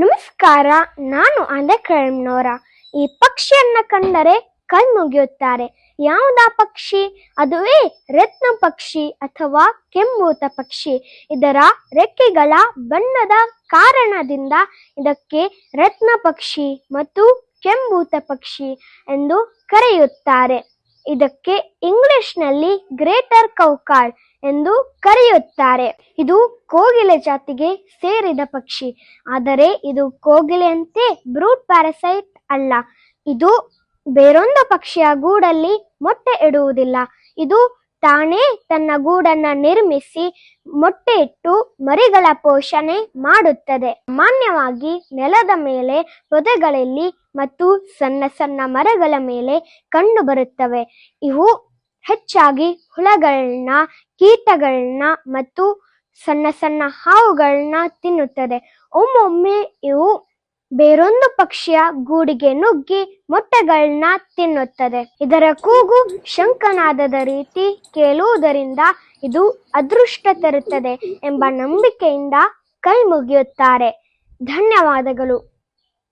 ನಮಸ್ಕಾರ, ನಾನು ಅಂಧಕ್ರಮ್ನೋರ ಈ ಪಕ್ಷಿಯನ್ನ ಕಂಡರೆ ಕಣ್ಮುಗಿಯುತ್ತಾರೆ ಯಾವುದಾ ಪಕ್ಷಿ? ಅದುವೇ ರತ್ನ ಪಕ್ಷಿ ಅಥವಾ ಕೆಂಬೂತ ಪಕ್ಷಿ. ಇದರ ರೆಕ್ಕೆಗಳ ಬಣ್ಣದ ಕಾರಣದಿಂದ ಇದಕ್ಕೆ ರತ್ನ ಪಕ್ಷಿ ಮತ್ತು ಕೆಂಬೂತ ಪಕ್ಷಿ ಎಂದು ಕರೆಯುತ್ತಾರೆ. ಇದಕ್ಕೆ ಇಂಗ್ಲಿಷ್ನಲ್ಲಿ ಗ್ರೇಟರ್ ಕೌಕಾಳ್ ಎಂದು ಕರೆಯುತ್ತಾರೆ. ಇದು ಕೋಗಿಲೆ ಜಾತಿಗೆ ಸೇರಿದ ಪಕ್ಷಿ. ಆದರೆ ಇದು ಕೋಗಿಲೆಯಂತೆ ಬ್ರೂಟ್ ಪ್ಯಾರಸೈಟ್ ಅಲ್ಲ. ಇದು ಬೇರೊಂದು ಪಕ್ಷಿಯ ಗೂಡಲ್ಲಿ ಮೊಟ್ಟೆ ಇಡುವುದಿಲ್ಲ. ಇದು ತಾನೇ ತನ್ನ ಗೂಡನ್ನ ನಿರ್ಮಿಸಿ ಮೊಟ್ಟೆ ಇಟ್ಟು ಮರಿಗಳ ಪೋಷಣೆ ಮಾಡುತ್ತದೆ. ಸಾಮಾನ್ಯವಾಗಿ ನೆಲದ ಮೇಲೆ, ಪೊದೆಗಳಲ್ಲಿ ಮತ್ತು ಸಣ್ಣ ಸಣ್ಣ ಮರಗಳ ಮೇಲೆ ಕಂಡುಬರುತ್ತವೆ ಇವು ಹೆಚ್ಚಾಗಿ ಹುಳಗಳನ್ನ, ಕೀಟಗಳನ್ನ ಮತ್ತು ಸಣ್ಣ ಸಣ್ಣ ಹಾವುಗಳನ್ನ ತಿನ್ನುತ್ತದೆ. ಒಮ್ಮೊಮ್ಮೆ ಇವು ಬೇರೊಂದು ಪಕ್ಷಿಯ ಗೂಡಿಗೆ ನುಗ್ಗಿ ಮೊಟ್ಟೆಗಳನ್ನ ತಿನ್ನುತ್ತದೆ. ಇದರ ಕೂಗು ಶಂಕನಾದದ ರೀತಿ ಕೇಳುವುದರಿಂದ ಇದು ಅದೃಷ್ಟ ತರುತ್ತದೆ ಎಂಬ ನಂಬಿಕೆಯಿಂದ ಕೈ ಮುಗಿಯುತ್ತಾರೆ ಧನ್ಯವಾದಗಳು.